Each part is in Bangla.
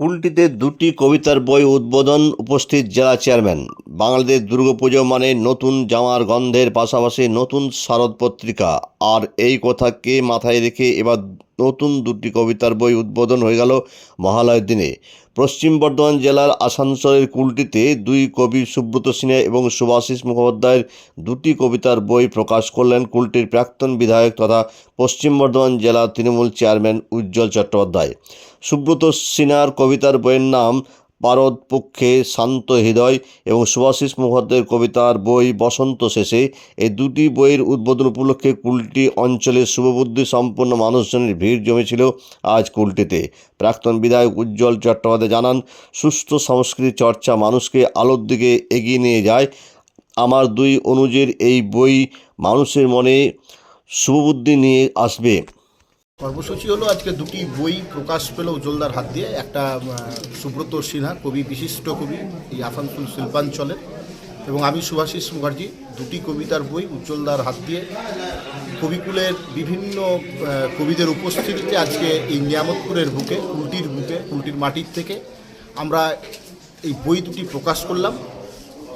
কুলটিতে দুটি কবিতার বই উদ্বোধন উপস্থিত জেলা চেয়ারম্যান। বাঙালিদের দুর্গাপুজো মানে নতুন জামার গন্ধের পাশাপাশি নতুন শারদ পত্রিকা। আর এই কথাকে মাথায় রেখে এবার নতুন দুটি কবিতার বই উদ্বোধন হয়ে গেল মহালয়ের দিনে। পশ্চিম বর্ধমান জেলার আসানসোলের কুলটিতে দুই কবি সুব্রত সিনহা এবং সুভাষিস মুখোপাধ্যায়ের দুটি কবিতার বই প্রকাশ করলেন কুলটির প্রাক্তন বিধায়ক তথা পশ্চিম বর্ধমান জেলা তৃণমূল চেয়ারম্যান উজ্জ্বল চট্টোপাধ্যায়। সুব্রত সিনহার কবিতার বইয়ের নাম পারদ পক্ষে শান্ত হৃদয় এবং সুভাষিস মুখোপাধ্যায়ের কবিতার বই বসন্ত শেষে এই দুটি বইয়ের উদ্বোধন উপলক্ষে কুলটি অঞ্চলের শুভবুদ্ধি সম্পন্ন মানুষজনের ভিড় জমেছিল আজ কুলটিতে। প্রাক্তন বিধায়ক উজ্জ্বল চট্টোপাধ্যায় জানান, সুস্থ সংস্কৃতি চর্চা মানুষকে আলোর দিকে এগিয়ে নিয়ে যায়। আমার দুই অনুজের এই বই মানুষের মনে শুভবুদ্ধি নিয়ে আসবে। কর্মসূচি হলো আজকে দুটি বই প্রকাশ পেল উজ্জ্বলদার হাত দিয়ে। একটা সুব্রত সিনহা, কবি, বিশিষ্ট কবি, এই আসানসোল শিল্পাঞ্চলের। এবং আমি সুভাষিস মুখার্জি, দুটি কবিতার বই উজ্জ্বলদার হাত দিয়ে। কবিকুলের বিভিন্ন কবিদের উপস্থিতিতে আজকে এই নিয়ামতপুরের বুকে, কুলটির বুকে, কুলটির মাটির থেকে আমরা এই বই দুটি প্রকাশ করলাম।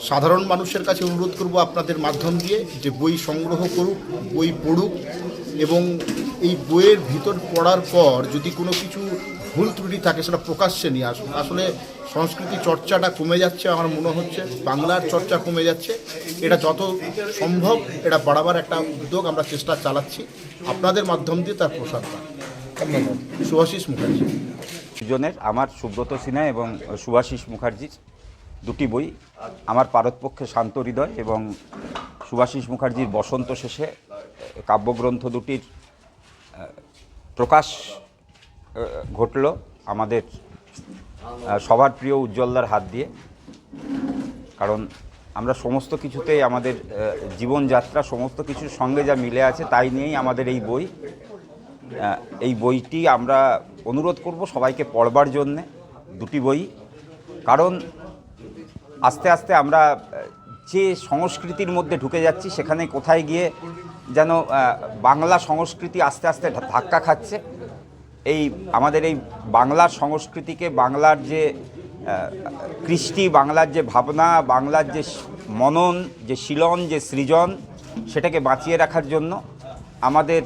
সাধারণ মানুষের কাছে অনুরোধ করব আপনাদের মাধ্যম দিয়ে যে বই সংগ্রহ করুক, বই পড়ুক এবং এই বইয়ের ভিতর পড়ার পর যদি কোনো কিছু ভুল ত্রুটি থাকে সেটা প্রকাশ্যে নিয়ে আসুন। আসলে সংস্কৃতি চর্চাটা কমে যাচ্ছে আমার মনে হচ্ছে, বাংলার চর্চা কমে যাচ্ছে। এটা যত সম্ভব এটা বাড়াবার একটা উদ্যোগ আমরা চেষ্টা চালাচ্ছি। আপনাদের মাধ্যম দিয়ে তার প্রসার পায় সুভাষিস মুখার্জি। দুজনের, আমার সুব্রত সিনহা এবং সুভাষিস মুখার্জির দুটি বই, আমার পারতপক্ষে শান্ত হৃদয় এবং সুভাষিস মুখার্জির বসন্ত শেষে কাব্যগ্রন্থ দুটির প্রকাশ ঘটল আমাদের সবার প্রিয় উজ্জ্বলদার হাত দিয়ে। কারণ আমরা সমস্ত কিছুতেই আমাদের জীবনযাত্রা, সমস্ত কিছুর সঙ্গে যা মিলে আছে তাই নিয়েই আমাদের এই বই। এই বইটি আমরা অনুরোধ করব সবাইকে পড়বার জন্যে, দুটি বই। কারণ আস্তে আস্তে আমরা যে সংস্কৃতির মধ্যে ঢুকে যাচ্ছি, সেখানে কোথায় গিয়ে যেন বাংলা সংস্কৃতি আস্তে আস্তে ধাক্কা খাচ্ছে। এই আমাদের এই বাংলার সংস্কৃতিকে, বাংলার যে কৃষ্টি, বাংলার যে ভাবনা, বাংলার যে মনন, যে শিলন, যে সৃজন, সেটাকে বাঁচিয়ে রাখার জন্য আমাদের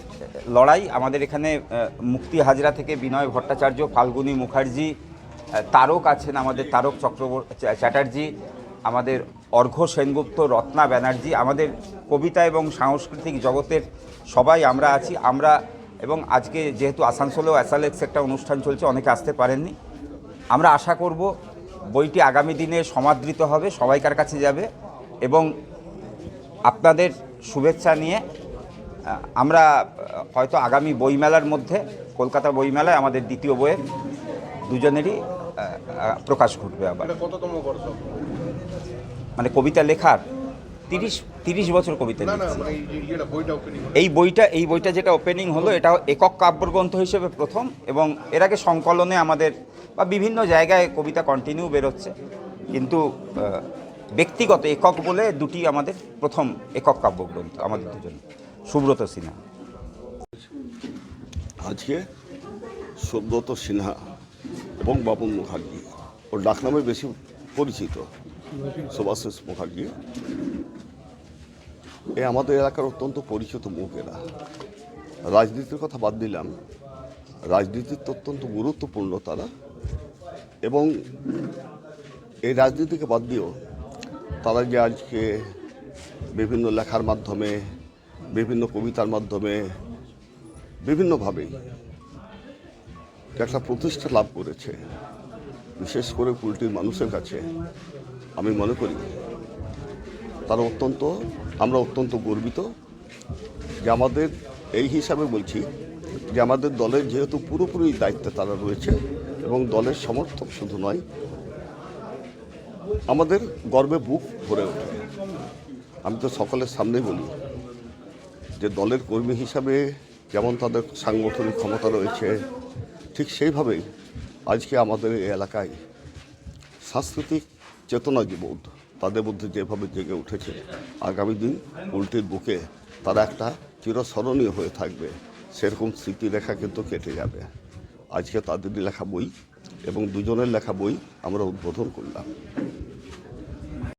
লড়াই, আমাদের এখানে মুক্তি হাজরা থেকে বিনয় ভট্টাচার্য, ফাল্গুনী মুখার্জি তারক আছেন আমাদের, তারক চক্রবর্তী চ্যাটার্জি আমাদের অর্ঘ্য সেনগুপ্ত, রত্না ব্যানার্জি, আমাদের কবিতা এবং সাংস্কৃতিক জগতের সবাই আমরা আছি। আমরা এবং আজকে যেহেতু আসানসোলেও অ্যাসালেক্স একটা অনুষ্ঠান চলছে, অনেকে আসতে পারেননি। আমরা আশা করব বইটি আগামী দিনে সমাদৃত হবে, সবাইকার কাছে যাবে এবং আপনাদের শুভেচ্ছা নিয়ে আমরা হয়তো আগামী বইমেলার মধ্যে, কলকাতা বইমেলায় আমাদের দ্বিতীয় বইয়ের দুজনেরই প্রকাশ ঘটবে আবার। কততম বর্ষ? মানে কবিতা লেখার তিরিশ তিরিশ বছর কবিতা লিখছি। মানে বইটা ওপেনিং এই বইটা এই বইটা যেটা ওপেনিং হলো এটা একক কাব্যগ্রন্থ হিসেবে প্রথম এবং এর আগে সংকলনে আমাদের বা বিভিন্ন জায়গায় কবিতা কন্টিনিউ বেরোচ্ছে। কিন্তু ব্যক্তিগত একক বলে দুটি আমাদের প্রথম একক কাব্যগ্রন্থ আমাদের দুজন। সুব্রত সিনহা। আজকে সুব্রত সিনহা এবং বাবুল মুখার্জি। ওর ডাকনামে বেশি পরিচিত। সুভাষিস মুখার্জি এ আমাদের এলাকার অত্যন্ত পরিচিত মুখ এরা। রাজনীতির কথা বাদ দিলাম। রাজনীতির তো অত্যন্ত গুরুত্বপূর্ণ তারা। এবং এই রাজনীতিকে বাদ দিয়েও তারা যে আজকে বিভিন্ন লেখার মাধ্যমে, বিভিন্ন কবিতার মাধ্যমে, বিভিন্নভাবেই একটা প্রতিষ্ঠা লাভ করেছে। বিশেষ করে কুলটির মানুষের কাছে। আমি মনে করি তারা অত্যন্ত, আমরা অত্যন্ত গর্বিত যে আমাদের এই হিসাবে বলছি যে আমাদের দলের যেহেতু পুরোপুরি দায়িত্বে তারা রয়েছে এবং দলের সমর্থক শুধু নয়, আমাদের গর্বে বুক ভরে ওঠে। আমি তো সকলের সামনে বলি যে দলের কর্মী হিসাবে যেমন তাদের সাংগঠনিক ক্ষমতা রয়েছে, ঠিক সেইভাবেই আজকে আমাদের এই এলাকায় সাংস্কৃতিক চেতনা যে বোধ তাদের মধ্যে যেভাবে জেগে উঠেছে, আগামী দিন উল্টির বুকে তারা একটা চিরস্মরণীয় হয়ে থাকবে। সেরকম স্মৃতিরেখা কিন্তু কেটে যাবে। আজকে তাদেরই লেখা বই এবং দুজনের লেখা বই আমরা উদ্বোধন করলাম।